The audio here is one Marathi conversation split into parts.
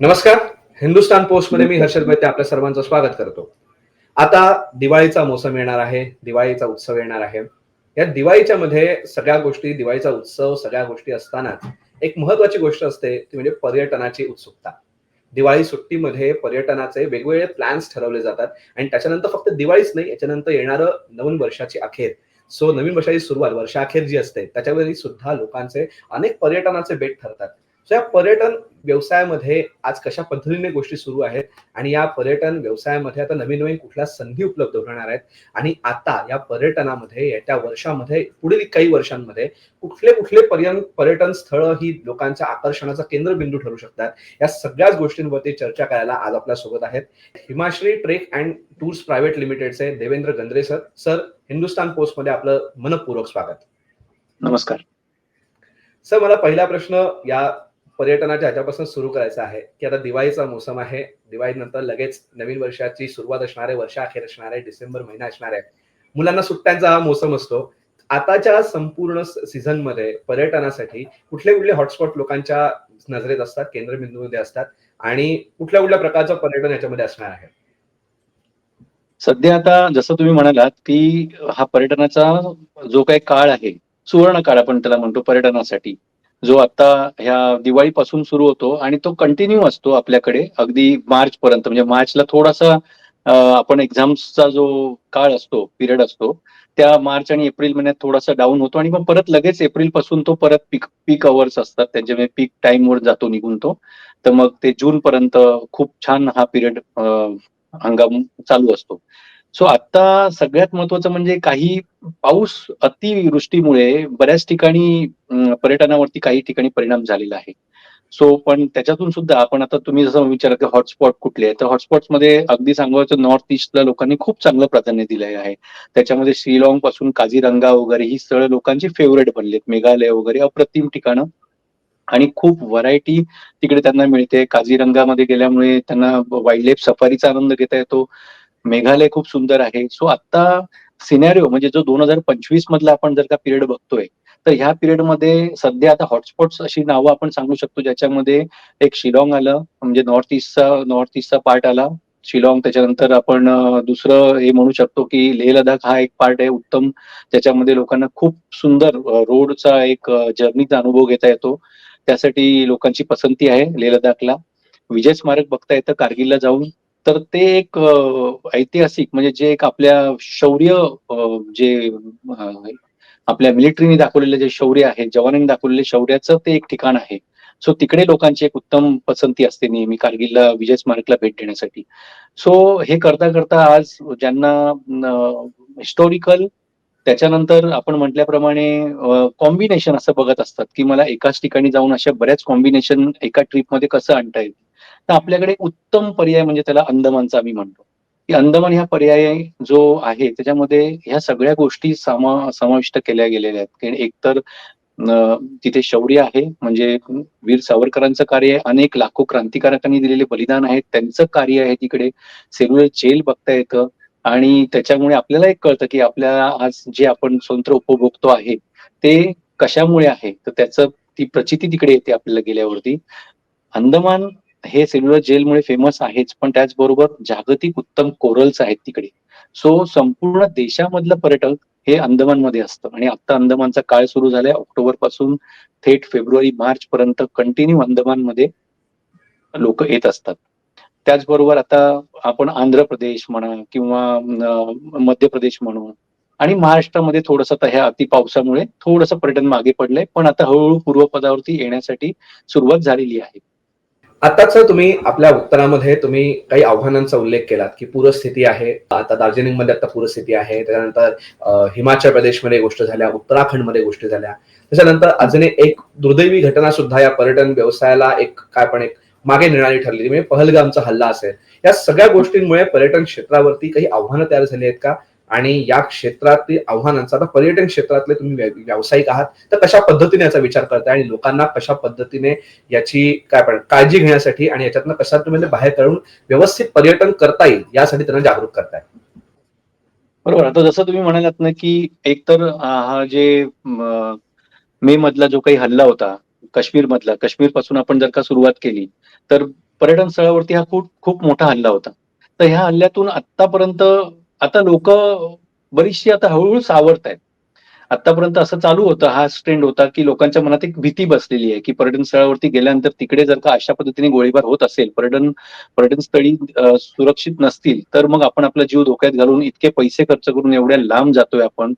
नमस्कार. हिंदुस्तान पोस्टमध्ये मी हर्षद मेहते आपल्या सर्वांचं स्वागत करतो. आता दिवाळीचा मोसम येणार आहे दिवाळीचा उत्सव येणार आहे. या दिवाळीच्या मध्ये सगळ्या गोष्टी दिवाळीचा उत्सव सगळ्या गोष्टी असतानाच एक महत्वाची गोष्ट असते ती म्हणजे पर्यटनाची उत्सुकता. दिवाळी सुट्टीमध्ये पर्यटनाचे वेगवेगळे प्लॅन्स ठरवले जातात आणि त्याच्यानंतर फक्त दिवाळीच नाही याच्यानंतर येणारं नवीन वर्षाची अखेर. सो नवीन वर्षाची सुरुवात वर्षाअखेर जी असते त्याच्यावरही सुद्धा लोकांचे अनेक पर्यटनाचे बेट ठरतात. या पर्यटन व्यवसायामध्ये आज कशा पद्धतीने गोष्टी सुरू आहेत आणि या पर्यटन व्यवसायामध्ये आता नवीन नवीन कुठल्या संधी उपलब्ध होणार आहेत? आणि आता या पर्यटनामध्ये येत्या वर्षामध्ये पुढील काही वर्षांमध्ये कुठले कुठले पर्यटन पर्यटन स्थळ ही लोकांच्या आकर्षणाचा केंद्रबिंदू ठरू शकतात? या सगळ्याच गोष्टींवरती चर्चा करायला आज आपल्यासोबत आहेत Himashri trek and tours private लिमिटेडचे देवेंद्र गंद्रे सर. सर हिंदुस्तान पोस्टमध्ये आपलं मनपूर्वक स्वागत. नमस्कार. सर मला पहिला प्रश्न या पर्यटनाच्या ह्याच्यापासून सुरू करायचं आहे. की आता दिवाळीचा मोसम आहे. दिवाळीनंतर लगेच नवीन वर्षाची सुरुवात असणार आहे वर्षाअखेर असणार आहे डिसेंबर महिना असणार. आहे मुलांना सुट्ट्यांचा हा मोसम असतो. आताच्या संपूर्ण सीझनमध्ये पर्यटनासाठी कुठले कुठले हॉटस्पॉट लोकांच्या नजरेत असतात केंद्रबिंदूमध्ये असतात आणि कुठल्या कुठल्या प्रकारचं पर्यटन याच्यामध्ये असणार आहे? सध्या आता जसं तुम्ही म्हणालात की हा पर्यटनाचा जो काही काळ आहे सुवर्ण काळ आपण त्याला म्हणतो पर्यटनासाठी. जो आता ह्या दिवाळीपासून सुरू होतो आणि तो कंटिन्यू असतो आपल्याकडे. अगदी मार्च पर्यंत म्हणजे मार्चला थोडासा आपण एक्झाम्सचा जो काळ असतो पिरियड असतो त्या मार्च आणि एप्रिल महिन्यात थोडासा डाऊन होतो आणि मग परत लगेच एप्रिलपासून तो परत पीक पीक अवर्स असतात. त्यांच्यामुळे म्हणजे पीक टाइमवर जातो निघून तो. तर मग ते जून पर्यंत खूप छान हा पिरियड हंगाम चालू असतो. सो आता सगळ्यात महत्वाचं म्हणजे काही पाऊस अतिवृष्टीमुळे बऱ्याच ठिकाणी पर्यटनावरती काही ठिकाणी परिणाम झालेला आहे. सो पण त्याच्यातून सुद्धा आपण आता तुम्ही जसं विचारत हॉटस्पॉट कुठले आहे तर हॉटस्पॉटमध्ये अगदी सांगायचं नॉर्थ ईस्टला लोकांनी खूप चांगलं प्राधान्य दिलेलं आहे. त्याच्यामध्ये श्रीलॉंगपासून काझीरंगा वगैरे ही स्थळं लोकांची फेवरेट बनलेत. मेघालय वगैरे अप्रतिम ठिकाणं. आणि खूप व्हरायटी तिकडे त्यांना मिळते. काझीरंगामध्ये गेल्यामुळे त्यांना वाईल्ड लाईफ सफारीचा आनंद घेता येतो. मेघालय खूप सुंदर आहे. सो आता सिनेरिओ म्हणजे जो दोन हजार पंचवीस मधला आपण जर का पिरियड बघतोय तर ह्या पिरियडमध्ये सध्या आता हॉटस्पॉट्स अशी नावं आपण सांगू शकतो ज्याच्यामध्ये एक शिलाँग आलं म्हणजे नॉर्थ ईस्टचा नॉर्थ ईस्टचा पार्ट आला. शिलॉंग त्याच्यानंतर आपण दुसरं हे म्हणू शकतो की लेह लडाख हा एक पार्ट आहे उत्तम. ज्याच्यामध्ये लोकांना खूप सुंदर रोडचा एक जर्नीचा अनुभव घेता येतो. त्यासाठी लोकांची पसंती आहे लेह लडाखला विजय स्मारक बघता येतं कारगिलला जाऊन. तर ते एक ऐतिहासिक म्हणजे जे एक आपल्या शौर्य जे आपल्या मिलिटरीने दाखवलेले जे शौर्य आहे जवानांनी दाखवलेले शौर्याचं ते एक ठिकाण आहे. सो तिकडे लोकांची एक उत्तम पसंती असते नेहमी कारगिलला विजय स्मारकला भेट देण्यासाठी. सो हे करता करता आज ज्यांना हिस्टॉरिकल त्याच्यानंतर आपण म्हटल्याप्रमाणे कॉम्बिनेशन असं बघत असतात की मला एकाच ठिकाणी जाऊन अशा बऱ्याच कॉम्बिनेशन एका ट्रिपमध्ये कसं आणता येईल. तर आपल्याकडे उत्तम पर्याय म्हणजे त्याला अंदमानचा आम्ही म्हणतो. की अंदमान ह्या पर्याय जो आहे त्याच्यामध्ये ह्या सगळ्या गोष्टी समा समाविष्ट केल्या गेलेल्या आहेत. की एकतर तिथे शौर्य आहे म्हणजे वीर सावरकरांचं कार्य आहे अनेक लाखो क्रांतिकारकांनी दिलेले बलिदान आहे त्यांचं कार्य आहे तिकडे. सेल्युलर जेल बघता येतं. आणि त्याच्यामुळे आपल्याला एक कळतं की आपल्याला आज जे आपण स्वतंत्र उपभोगतो आहे ते कशामुळे आहे? तर त्याचं ती प्रचिती तिकडे येते आपल्याला गेल्यावरती. अंदमान हे सेल्युलर जेलमुळे फेमस आहेच पण त्याचबरोबर जागतिक उत्तम कोरल्स आहेत तिकडे. सो संपूर्ण देशामधलं पर्यटक हे अंदमानमध्ये असतं. आणि आता अंदमानचा काळ सुरू झालाय. ऑक्टोबरपासून थेट फेब्रुवारी मार्च पर्यंत कंटिन्यू अंदमानमध्ये लोक येत असतात. त्याचबरोबर आता आपण आंध्र प्रदेश म्हणा किंवा मध्य प्रदेश म्हणू. आणि महाराष्ट्रामध्ये थोडस ह्या अति पावसामुळे थोडंसं पर्यटन मागे पडलंय. पण आता हळूहळू पूर्वपदावरती येण्यासाठी सुरुवात झालेली आहे. आताच तुम्ही आपल्या उत्तरामध्ये तुम्ही काही आव्हानांचा उल्लेख केलात की पूरस्थिती आहे. आता दार्जिलिंगमध्ये आता पूरस्थिती आहे. त्याच्यानंतर हिमाचल प्रदेशमध्ये गोष्ट झाल्या उत्तराखंडमध्ये गोष्टी झाल्या. त्याच्यानंतर अजून एक दुर्दैवी घटना सुद्धा या पर्यटन व्यवसायाला एक काय पण एक मागे नेणारी ठरली म्हणजे पहलगामचा हल्ला असेल. या सगळ्या गोष्टींमुळे पर्यटन क्षेत्रावरती काही आव्हानं तयार झाली आहेत का? आणि या क्षेत्रातील आव्हानांचा आता पर्यटन क्षेत्रातले तुम्ही व्यावसायिक आहात तर कशा पद्धतीने याचा विचार करताय आणि लोकांना कशा पद्धतीने याची काय पण काळजी घेण्यासाठी आणि याच्यातनं कशा तुम्ही म्हणजे बाहेर काढून व्यवस्थित पर्यटन करता येईल यासाठी त्यांना जागरूक करताय? बरोबर. आता जसं तुम्ही म्हणालात ना की एकतर हा हा जे मे मधला जो काही हल्ला होता काश्मीर मधला काश्मीरपासून आपण जर का सुरुवात केली तर पर्यटन स्थळावरती हा खूप खूप मोठा हल्ला होता. तर ह्या हल्ल्यातून आतापर्यंत आता लोक बरीचशी आता हळूहळू सावरत आहेत. आतापर्यंत असं चालू होतं हा ट्रेंड होता की लोकांच्या मनात एक भीती बसलेली आहे की पर्यटन स्थळावरती गेल्यानंतर तिकडे जर का अशा पद्धतीने गोळीबार होत असेल पर्यटन पर्यटन स्थळी सुरक्षित नसतील तर मग आपण आपला जीव धोक्यात घालून इतके पैसे खर्च करून एवढ्या लांब जातोय आपण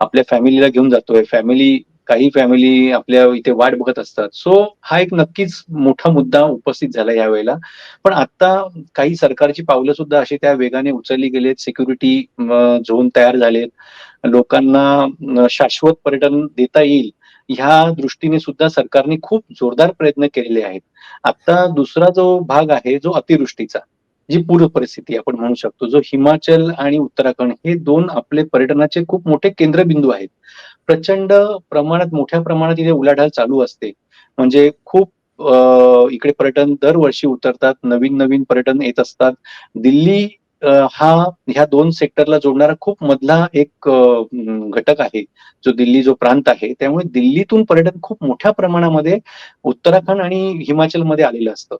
आपल्या फॅमिलीला घेऊन जातोय फॅमिली काही फॅमिली आपल्या इथे वाट बघत असतात. सो हा एक नक्कीच मोठा मुद्दा उपस्थित झाला यावेळेला. पण आता काही सरकारची पावलं सुद्धा अशी त्या वेगाने उचलली गेलेत. सिक्युरिटी झोन तयार झालेत. लोकांना शाश्वत पर्यटन देता येईल ह्या दृष्टीने सुद्धा सरकारने खूप जोरदार प्रयत्न केलेले आहेत. आता दुसरा जो भाग आहे जो अतिवृष्टीचा जी पूर परिस्थिती आपण म्हणू शकतो जो हिमाचल आणि उत्तराखंड हे दोन आपले पर्यटनाचे खूप मोठे केंद्रबिंदू आहेत. प्रचंड प्रमाणात मोठ्या प्रमाणात इथे उलाढाल चालू असते. म्हणजे खूप इकडे पर्यटन दरवर्षी उतरतात नवीन नवीन पर्यटन येत असतात. दिल्ली हा ह्या दोन सेक्टरला जोडणारा खूप मधला एक घटक आहे जो दिल्ली जो प्रांत आहे. त्यामुळे दिल्लीतून पर्यटन खूप मोठ्या प्रमाणामध्ये उत्तराखंड आणि हिमाचलमध्ये आलेलं असतं.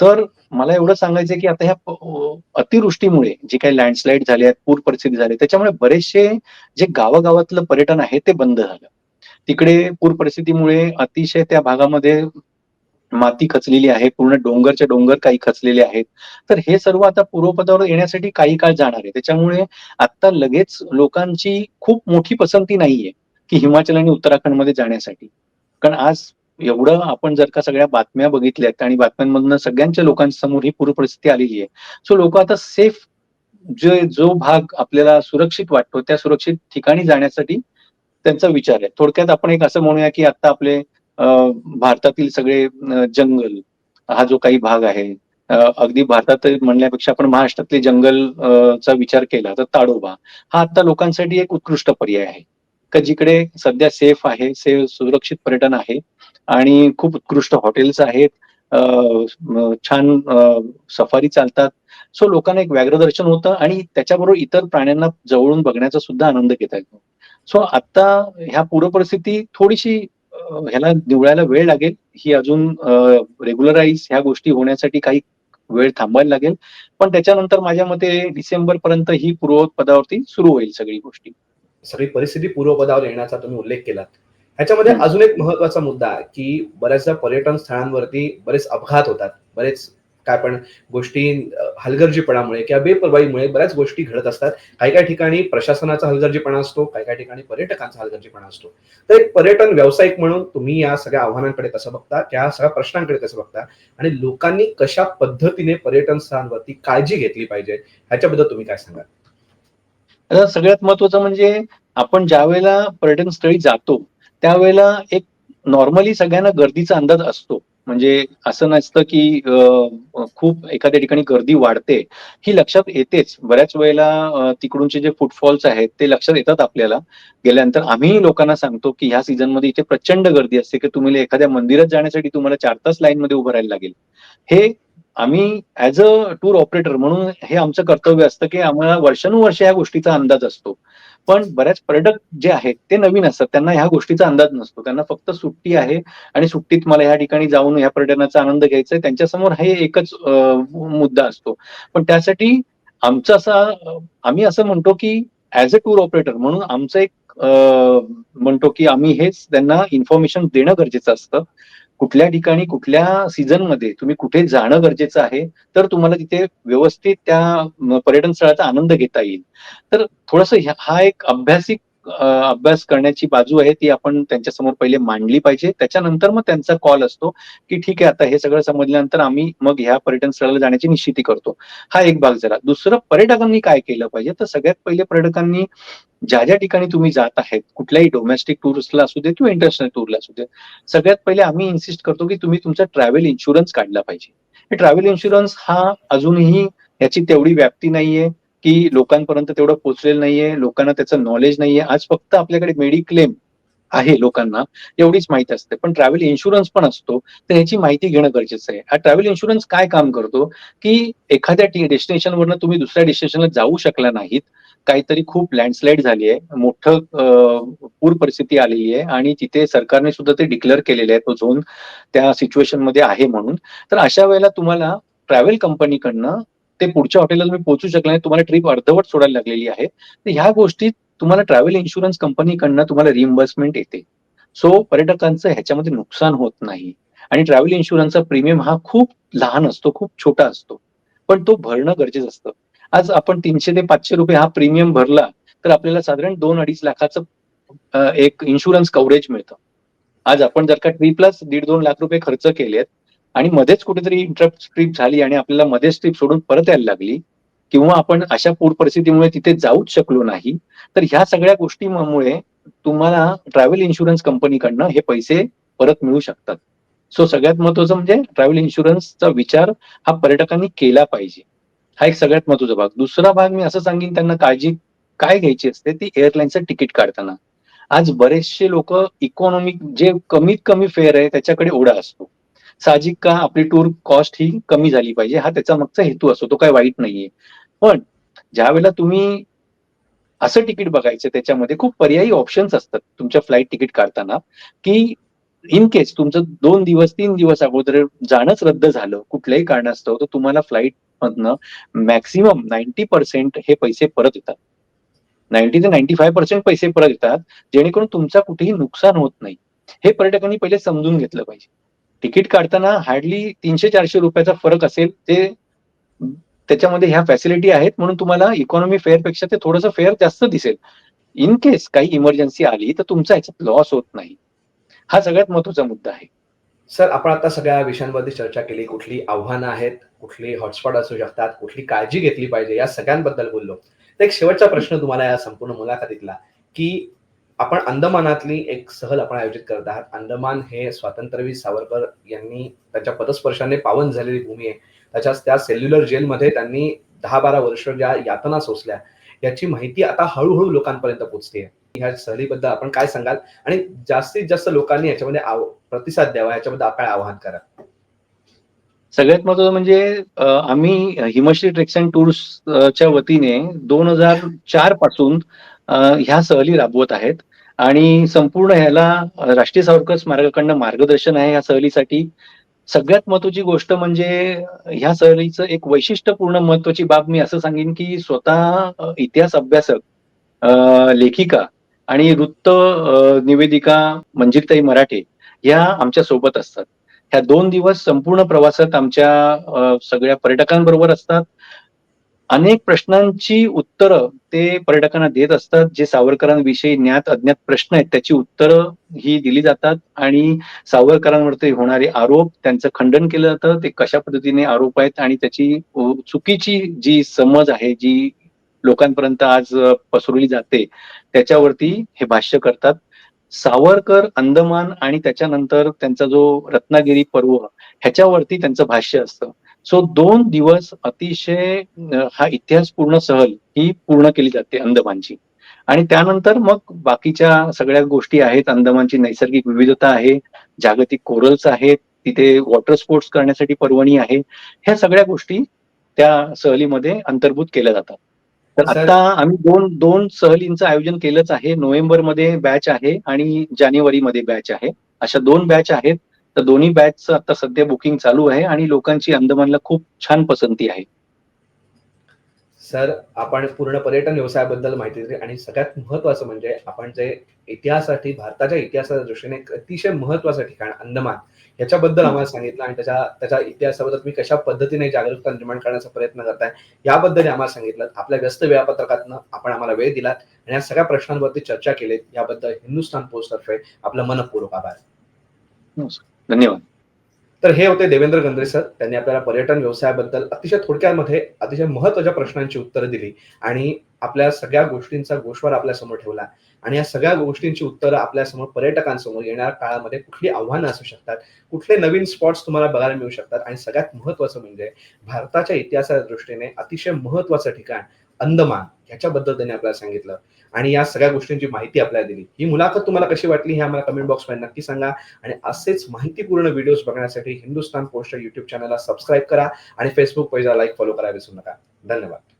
तर मला एवढं सांगायचं की आता ह्या अतिवृष्टीमुळे जे काही लँडस्लाईड झाले आहेत पूर परिस्थिती झाली त्याच्यामुळे बरेचसे जे गावागावातलं पर्यटन आहे ते बंद झालं. तिकडे पूर परिस्थितीमुळे अतिशय त्या भागामध्ये माती खचलेली आहे पूर्ण डोंगरचे डोंगर काही खचलेले आहेत. तर हे सर्व आता पूर्वपदावर येण्यासाठी काही काळ जाणार आहे. त्याच्यामुळे आता लगेच लोकांची खूप मोठी पसंती नाहीये की हिमाचल आणि उत्तराखंडमध्ये जाण्यासाठी. कारण आज एवढं आपण जर का सगळ्या बातम्या बघितल्यात आणि बातम्यांमधनं सगळ्यांच्या लोकांसमोर ही पूर परिस्थिती आलेली आहे सो लोक आता सेफ जे जो भाग आपल्याला सुरक्षित वाटतो त्या सुरक्षित ठिकाणी जाण्यासाठी त्यांचा विचार आहे. थोडक्यात आपण एक असं म्हणूया की आता आपले भारतातील सगळे जंगल हा जो काही भाग आहे अगदी भारतात म्हणण्यापेक्षा आपण महाराष्ट्रातले जंगल चा विचार केला तर ताडोबा हा आता लोकांसाठी एक उत्कृष्ट पर्याय आहे. का जिकडे सध्या सेफ आहे सेफ सुरक्षित पर्यटन आहे आणि खूप उत्कृष्ट हॉटेल्स आहेत. छान सफारी चालतात. सो लोकांना एक व्याघ्रदर्शन होतं आणि त्याच्याबरोबर इतर प्राण्यांना जवळून बघण्याचा सुद्धा आनंद घेता येतो. सो आता ह्या पूरपरिस्थिती थोडीशी ह्याला निवळायला वेळ लागेल. ही अजून रेग्युलराईज ह्या गोष्टी होण्यासाठी काही वेळ थांबायला लागेल. पण त्याच्यानंतर माझ्या मते डिसेंबर पर्यंत ही पूर्वपदावरती सुरू होईल सगळी गोष्टी. सगळी परिस्थिती पूर्वपदावर येण्याचा तुम्ही उल्लेख केलात. ह्याच्यामध्ये अजून एक महत्त्वाचा मुद्दा की बऱ्याचदा पर्यटन स्थळांवरती बरेच अपघात होतात. बरेच काय पण गोष्टी हलगर्जीपणामुळे किंवा बेपरवाईमुळे बऱ्याच गोष्टी घडत असतात. काही काही ठिकाणी प्रशासनाचा हलगर्जीपणा असतो काही काही ठिकाणी पर्यटकांचा हलगर्जीपणा असतो. तर एक पर्यटन व्यावसायिक म्हणून तुम्ही या सगळ्या आव्हानांकडे कसं बघता त्या सगळ्या प्रश्नांकडे कसं बघता आणि लोकांनी कशा पद्धतीने पर्यटन स्थळांवरती काळजी घेतली पाहिजे ह्याच्याबद्दल तुम्ही काय सांगाल? आता सगळ्यात महत्वाचं म्हणजे आपण ज्या वेळेला पर्यटन स्थळी जातो त्यावेळेला एक नॉर्मली सगळ्यांना गर्दीचा अंदाज असतो. म्हणजे असं नसतं की खूप एखाद्या ठिकाणी गर्दी वाढते. ही लक्षात येतेच. बऱ्याच वेळेला तिकडूनचे जे फुटफॉल्स आहेत ते लक्षात येतात आपल्याला. गेल्यानंतर आम्ही लोकांना सांगतो की ह्या सीझनमध्ये इथे प्रचंड गर्दी असते की तुम्ही एखाद्या मंदिरात जाण्यासाठी तुम्हाला चार तास लाईन मध्ये उभं राहायला लागेल. हे आम्ही ऍज अ टूर ऑपरेटर म्हणून हे आमचं कर्तव्य असतं की आम्हाला वर्षानुवर्ष ह्या गोष्टीचा अंदाज असतो. पण बऱ्याच पर्यटक जे आहेत ते नवीन असतात. त्यांना ह्या गोष्टीचा अंदाज नसतो. त्यांना फक्त सुट्टी आहे आणि सुट्टीत मला ह्या ठिकाणी जाऊन ह्या पर्यटनाचा आनंद घ्यायचा आहे. त्यांच्यासमोर हे एकच मुद्दा असतो. पण त्यासाठी आमचं असा आम्ही असं म्हणतो की ऍज अ टूर ऑपरेटर म्हणून आमचं एक म्हणतो की आम्ही हेच त्यांना इन्फॉर्मेशन देणं गरजेचं असतं. कुठल्या ठिकाणी कुठल्या सीझनमध्ये तुम्ही कुठे जाणं गरजेचं आहे तर तुम्हाला तिथे व्यवस्थित त्या पर्यटन स्थळाचा आनंद घेता येईल. तर थोडस हा एक अभ्यासिक अभ्यास करण्याची बाजू आहे ती आपण त्यांच्यासमोर पहिले मांडली पाहिजे. त्याच्यानंतर मग त्यांचा कॉल असतो की ठीक आहे आता हे सगळं समजल्यानंतर आम्ही मग ह्या पर्यटन स्थळाला जाण्याची निश्चिती करतो. हा एक भाग झाला. दुसरं पर्यटकांनी काय केलं पाहिजे? तर सगळ्यात पहिले पर्यटकांनी ज्या ज्या ठिकाणी तुम्ही जात आहेत कुठल्याही डोमेस्टिक टूरिस्टला असू दे किंवा इंटरनॅशनल टूरला असू दे सगळ्यात पहिले आम्ही इन्सिस्ट करतो की तुम्ही तुमचा ट्रॅव्हल इन्शुरन्स काढला पाहिजे. ट्रॅव्हल इन्शुरन्स हा अजूनही याची तेवढी व्याप्ती नाहीये. की लोकांपर्यंत तेवढं पोचलेलं नाहीये लोकांना त्याचं नॉलेज नाहीये. आज फक्त आपल्याकडे मेडिक्लेम आहे लोकांना एवढीच माहिती असते. पण ट्रॅव्हल इन्शुरन्स पण असतो तर ह्याची माहिती घेणं गरजेचं आहे. हा ट्रॅव्हल इन्शुरन्स काय काम करतो? की एखाद्या डेस्टिनेशनवरनं तुम्ही दुसऱ्या डेस्टिनेशनला जाऊ शकला नाहीत काहीतरी खूप लँडस्लाईड झाली आहे मोठं पूर परिस्थिती आलेली आहे आणि तिथे सरकारने सुद्धा ते डिक्लेअर केलेले आहे तो झोन त्या सिच्युएशनमध्ये आहे म्हणून. तर अशा वेळेला तुम्हाला ट्रॅव्हल कंपनीकडनं ते पुढच्या हॉटेलला तुम्ही पोहोचू शकला नाही. तुम्हाला ट्रिप अर्धवट सोडायला लागलेली आहे. तर ह्या गोष्टीत तुम्हाला ट्रॅव्हल इन्शुरन्स कंपनीकडनं तुम्हाला रिइम्बर्समेंट येते. सो पर्यटकांचं ह्याच्यामध्ये नुकसान होत नाही. आणि ट्रॅव्हल इन्शुरन्सचा प्रीमियम हा खूप लहान असतो खूप छोटा असतो. पण तो भरणं गरजेचं असतं. आज आपण तीनशे ते पाचशे रुपये हा प्रीमियम भरला तर आपल्याला साधारण दोन अडीच लाखाचं एक इन्शुरन्स कव्हरेज मिळतं. आज आपण जर का ट्रीपलाच दीड दोन लाख रुपये खर्च केलेत आणि मध्येच कुठेतरी इंटरप्ट ट्रिप झाली आणि आपल्याला मध्येच ट्रिप सोडून परत यायला लागली किंवा आपण अशा पूर परिस्थितीमुळे तिथे जाऊच शकलो नाही तर ह्या सगळ्या गोष्टीमुळे तुम्हाला ट्रॅव्हल इन्शुरन्स कंपनीकडनं हे पैसे परत मिळू शकतात. सो सगळ्यात महत्वाचं म्हणजे ट्रॅव्हल इन्शुरन्सचा विचार हा पर्यटकांनी केला पाहिजे. हा एक सगळ्यात महत्त्वाचा भाग. दुसरा भाग मी असं सांगेन त्यांना काळजी काय घ्यायची असते ती एअरलाईनचं तिकीट काढताना. आज बरेचसे लोक इकॉनॉमिक जे कमीत कमी फेअर आहे त्याच्याकडे ओढा असतो. साहजिक का आपली टूर कॉस्ट ही कमी झाली पाहिजे? हा त्याचा मागचा हेतू असतो तो काय वाईट नाहीये. पण ज्या वेळेला तुम्ही असं तिकीट बघायचं त्याच्यामध्ये खूप पर्यायी ऑप्शन्स असतात तुमच्या फ्लाईट तिकीट काढताना की इन केस तुमचं दोन दिवस तीन दिवस अगोदर जाणंच रद्द झालं कुठल्याही कारणास्तव तर तुम्हाला फ्लाईट मधनं मॅक्सिमम नाईन्टी पर्सेंट हे पैसे परत येतात. नाईन्टी ते नाईन्टी फाय पर्सेंट पैसे परत येतात जेणेकरून तुमचा कुठेही नुकसान होत नाही. हे पर्यटकांनी पहिले समजून घेतलं पाहिजे. तिकीट काढताना हार्डली तीनशे चारशे रुपयाचा फरक असेल ते त्याच्यामध्ये ह्या फॅसिलिटी आहेत म्हणून तुम्हाला इकॉनॉमी फेअरपेक्षा ते थोडंसं फेअर जास्त दिसेल. इन केस काही इमर्जन्सी आली तर तुमचा ह्याच्यात लॉस होत नाही. हा सगळ्यात महत्त्वाचा मुद्दा आहे. सर आपण आता सगळ्या विषयांमध्ये चर्चा केली. कुठली आव्हानं आहेत कुठली हॉटस्पॉट असू शकतात कुठली काळजी घेतली पाहिजे या सगळ्यांबद्दल बोललो. तर एक शेवटचा प्रश्न तुम्हाला या संपूर्ण मुलाखतीतला की आपण अंदमानातली एक सहल आपण आयोजित करत आहात. अंदमान हे स्वातंत्र्यवीर सावरकर यांनी त्यांच्या पदस्पर्शाने पावन झालेली भूमी आहे. त्याच्याच त्या सेल्युलर जेलमध्ये त्यांनी दहा बारा वर्ष ज्या यातना सोसल्या याची माहिती आता हळूहळू लोकांपर्यंत पोहोचते ह्या सहलीबद्दल आपण काय सांगाल? आणि जास्तीत जास्त लोकांनी याच्यामध्ये आव- प्रतिसाद द्यावा याच्याबद्दल आपण आवाहन करा सगळ्यात महत्वाचं म्हणजे आम्ही हिमश्री ट्रेक्स अँड टूर्स च्या वतीने दोन हजार चारपासून ह्या सहली राबवत आहेत. आणि संपूर्ण ह्याला राष्ट्रीय सावरकर स्मारकाकडनं मार्गदर्शन आहे ह्या सहलीसाठी. सगळ्यात महत्वाची गोष्ट म्हणजे ह्या सहलीचं एक वैशिष्ट्यपूर्ण महत्वाची बाब मी असं सांगेन की स्वतः इतिहास अभ्यासक लेखिका आणि वृत्त निवेदिका मंजिरताई मराठे ह्या आमच्यासोबत असतात. ह्या दोन दिवस संपूर्ण प्रवासात आमच्या सगळ्या पर्यटकांबरोबर असतात. अनेक प्रश्नांची उत्तरं ते पर्यटकांना देत असतात जे सावरकरांविषयी ज्ञात अज्ञात प्रश्न आहेत त्याची उत्तरं ही दिली जातात आणि सावरकरांवरती होणारे आरोप त्यांचं खंडन केलं जातं ते कशा पद्धतीने आरोप आहेत आणि त्याची चुकीची जी समज आहे जी लोकांपर्यंत आज पसरवली जाते त्याच्यावरती हे भाष्य करतात. सावरकर अंदमान आणि त्याच्यानंतर त्यांचा जो रत्नागिरी पर्व ह्याच्यावरती त्यांचं भाष्य असतं. सो दोन दिवस अतिशय हा इतिहासपूर्ण सहल ही पूर्ण केली जाते अंदमानची. आणि त्यानंतर मग बाकीच्या सगळ्या गोष्टी आहेत. अंदमानची नैसर्गिक विविधता आहे जागतिक कोरल्स आहेत तिथे वॉटर स्पोर्ट्स करण्यासाठी पर्वणी आहे. ह्या सगळ्या गोष्टी त्या सहलीमध्ये अंतर्भूत केल्या जातात. तर आता आम्ही दोन दोन सहलींचं आयोजन केलंच आहे. नोव्हेंबरमध्ये बॅच आहे आणि जानेवारी मध्ये बॅच आहे. अशा दोन बॅच आहेत. तर दोन्ही बॅचचं आता सध्या बुकिंग चालू आहे आणि लोकांची अंदमानला खूप छान पसंती आहे. सर आपण पूर्ण पर्यटन व्यवसायाबद्दल माहिती दिली आणि सगळ्यात महत्वाचं म्हणजे आपण जे इतिहासासाठी भारताच्या इतिहासाच्या दृष्टीने अतिशय महत्वाचं ठिकाण अंदमान याच्याबद्दल आम्हाला सांगितलं आणि त्याच्या त्याच्या इतिहासाबद्दल तुम्ही कशा पद्धतीने जागरूकता निर्माण करण्याचा प्रयत्न करताय याबद्दल आम्हाला सांगितलं. आपल्या व्यस्त वेळापत्रकातनं आपण आम्हाला वेळ दिलात आणि या सगळ्या प्रश्नांवरती चर्चा केलीत याबद्दल हिंदुस्थान पोस्ट तर्फे आपलं मनपूर्वक आभार. धन्यवाद. तर हे होते देवेंद्र गंद्रे सर. त्यांनी आपल्याला पर्यटन व्यवसायाबद्दल अतिशय थोडक्यामध्ये अतिशय महत्त्वाच्या प्रश्नांची उत्तरं दिली आणि आपल्या सगळ्या गोष्टींचा गोष्वार आपल्यासमोर ठेवला. आणि या सगळ्या गोष्टींची उत्तरं आपल्यासमोर पर्यटकांसमोर येणाऱ्या काळामध्ये कुठली आव्हानं असू शकतात कुठले नवीन स्पॉट्स तुम्हाला बघायला मिळू शकतात आणि सगळ्यात महत्वाचं म्हणजे भारताच्या इतिहासाच्या दृष्टीने अतिशय महत्वाचं ठिकाण अंदमान. ह्याच्याबद्दल त्यांनी आपल्याला सांगितलं. आणि या सगळ्या गोष्टींची माहिती आपल्याला दिली. ही मुलाखत तुम्हाला कशी वाटली हे आम्हाला कमेंट बॉक्समध्ये नक्की सांगा. आणि असेच माहितीपूर्ण व्हिडिओज बघण्यासाठी हिंदुस्तान पोस्ट युट्यूब चॅनलला सबस्क्राईब करा. आणि फेसबुक पेजला लाईक फॉलो करायला विसरू नका. धन्यवाद.